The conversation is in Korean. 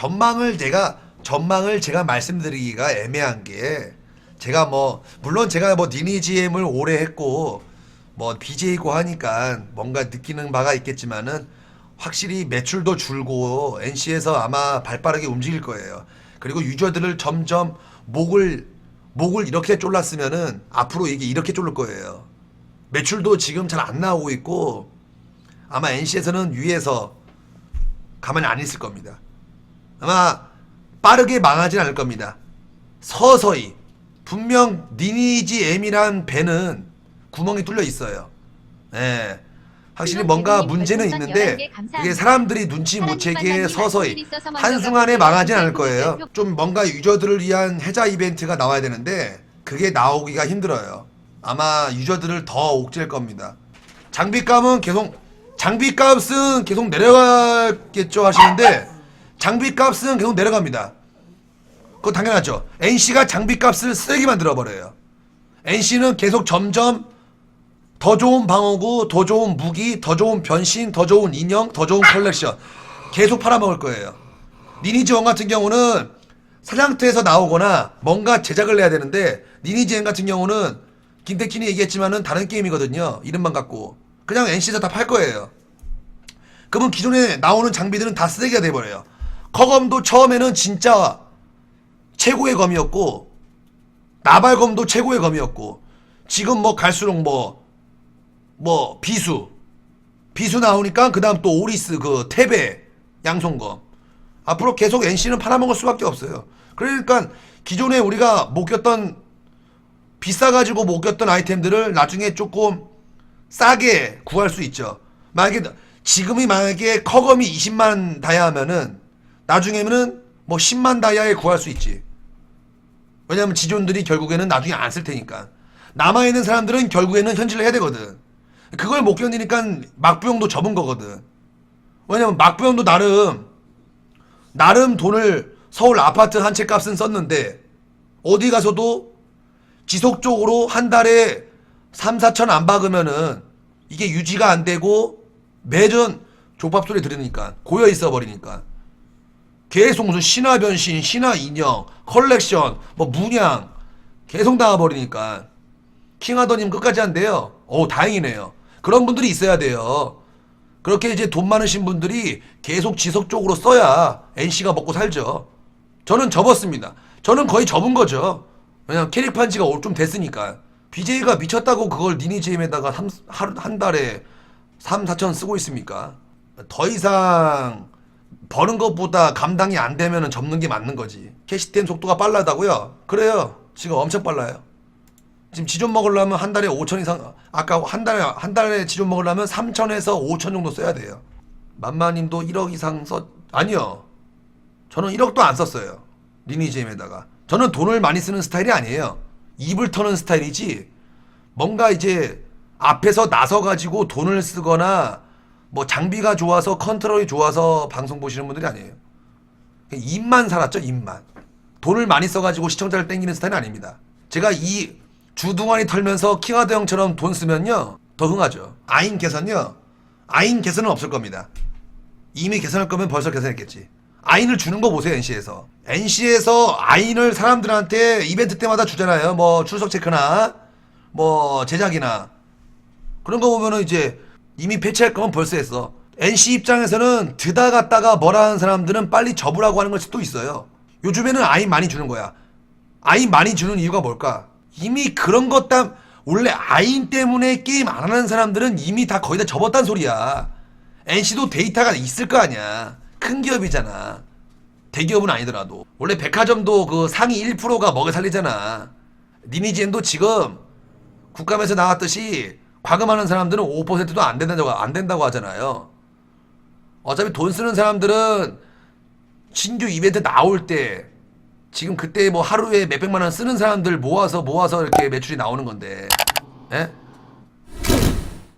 전망을 제가 전망을 제가 말씀드리기가 애매한 게 제가 뭐 물론 제가 뭐 니니 GM을 오래 했고 뭐 BJ고 하니까 뭔가 느끼는 바가 있겠지만은 확실히 매출도 줄고 NC에서 아마 발빠르게 움직일 거예요. 그리고 유저들을 점점 목을 목을 이렇게 졸랐으면은 앞으로 이게 이렇게 졸을 거예요. 매출도 지금 잘 안 나오고 있고 아마 NC에서는 위에서 가만히 안 있을 겁니다. 아마 빠르게 망하진 않을 겁니다. 서서히 분명 니니지 M이란 배는 구멍이 뚫려 있어요. 예. 확실히 뭔가 문제는 있는데 그게 사람들이 눈치 못 채게 서서히 한순간에 망하진 않을 거예요. 좀 뭔가 유저들을 위한 해자 이벤트가 나와야 되는데 그게 나오기가 힘들어요. 아마 유저들을 더 옥죄일 겁니다. 장비값은 계속 장비값은 계속 내려가겠죠 하시는데 장비값은 계속 내려갑니다. 그거 당연하죠. NC가 장비값을 쓰레기 만들어 버려요. NC는 계속 점점 더 좋은 방어구, 더 좋은 무기, 더 좋은 변신, 더 좋은 인형, 더 좋은 컬렉션 계속 팔아먹을 거예요. 니니지 원 같은 경우는 사장터에서 나오거나 뭔가 제작을 해야 되는데 니니지 원 같은 경우는 김태킨이 얘기했지만은 다른 게임이거든요. 이름만 갖고 그냥 NC에서 다 팔 거예요. 그러면 기존에 나오는 장비들은 다 쓰레기가 돼버려요. 커검도 처음에는 진짜 최고의 검이었고 나발검도 최고의 검이었고 지금 뭐 갈수록 뭐뭐 비수 비수 나오니까 그 다음 또 오리스 그 태베 양손검. 앞으로 계속 NC는 팔아먹을 수밖에 없어요. 그러니까 기존에 우리가 못 꼈던 비싸가지고 못 꼈던 아이템들을 나중에 조금 싸게 구할 수 있죠. 만약에 지금이 만약에 커검이 20만 다이아 하면은 나중에는 뭐 10만 다이아에 구할 수 있지. 왜냐면 지존들이 결국에는 나중에 안 쓸 테니까. 남아있는 사람들은 결국에는 현질을 해야 되거든. 그걸 못 견디니까 막부용도 접은 거거든. 왜냐면 막부용도 나름 나름 돈을 서울 아파트 한 채 값은 썼는데 어디 가서도 지속적으로 한 달에 3, 4천 안 박으면은 이게 유지가 안 되고 매전 족밥 소리 들으니까 고여 있어 버리니까 계속 무슨 신화 변신, 신화 인형, 컬렉션, 뭐 문양 계속 나와 버리니까 킹하더님 끝까지 한대요. 오 다행이네요. 그런 분들이 있어야 돼요. 그렇게 이제 돈 많으신 분들이 계속 지속적으로 써야 NC가 먹고 살죠. 저는 접었습니다. 저는 거의 접은 거죠. 왜냐면 캐릭 판 지가 좀 됐으니까. BJ가 미쳤다고 그걸 니니제임에다가 삼- 하루, 한 달에 3, 4천 쓰고 있습니까? 더 이상 버는 것보다 감당이 안 되면 접는 게 맞는 거지. 캐시템 속도가 빨라다고요? 그래요. 지금 엄청 빨라요. 지금 지존 먹으려면 한 달에 5천 이상 아까 한 달에 한 달에 지존 먹으려면 3천에서 5천 정도 써야 돼요. 만마님도 1억 이상 썼 아니요. 저는 1억도 안 썼어요. 리니지엠에다가 저는 돈을 많이 쓰는 스타일이 아니에요. 입을 터는 스타일이지. 뭔가 이제 앞에서 나서 가지고 돈을 쓰거나 뭐 장비가 좋아서 컨트롤이 좋아서 방송 보시는 분들이 아니에요. 입만 살았죠, 입만. 돈을 많이 써가지고 시청자를 땡기는 스타일은 아닙니다. 제가 이 주둥아리 털면서 킹하드 형처럼 돈 쓰면요 더 흥하죠. 아인 개선요 아인 개선은 없을 겁니다. 이미 개선할 거면 벌써 개선했겠지. 아인을 주는 거 보세요 NC에서. NC에서 아인을 사람들한테 이벤트 때마다 주잖아요. 뭐 출석 체크나 뭐 제작이나 그런 거 보면은 이제 이미 패치할 거면 벌써 했어. NC 입장에서는 드다 갔다가 뭐라 하는 사람들은 빨리 접으라고 하는 걸 수도 있어요. 요즘에는 아인 많이 주는 거야. 아인 많이 주는 이유가 뭘까? 이미 그런 것 땀, 원래 아인 때문에 게임 안 하는 사람들은 이미 다 거의 다 접었단 소리야. NC도 데이터가 있을 거 아니야. 큰 기업이잖아. 대기업은 아니더라도. 원래 백화점도 그 상위 1%가 먹여 살리잖아. 니니지엔도 지금 국감에서 나왔듯이 과금하는 사람들은 5%도 안 된다고 안 된다고 하잖아요. 어차피 돈 쓰는 사람들은 신규 이벤트 나올 때 지금 그때 뭐 하루에 몇백만 원 쓰는 사람들 모아서 모아서 이렇게 매출이 나오는 건데. 예?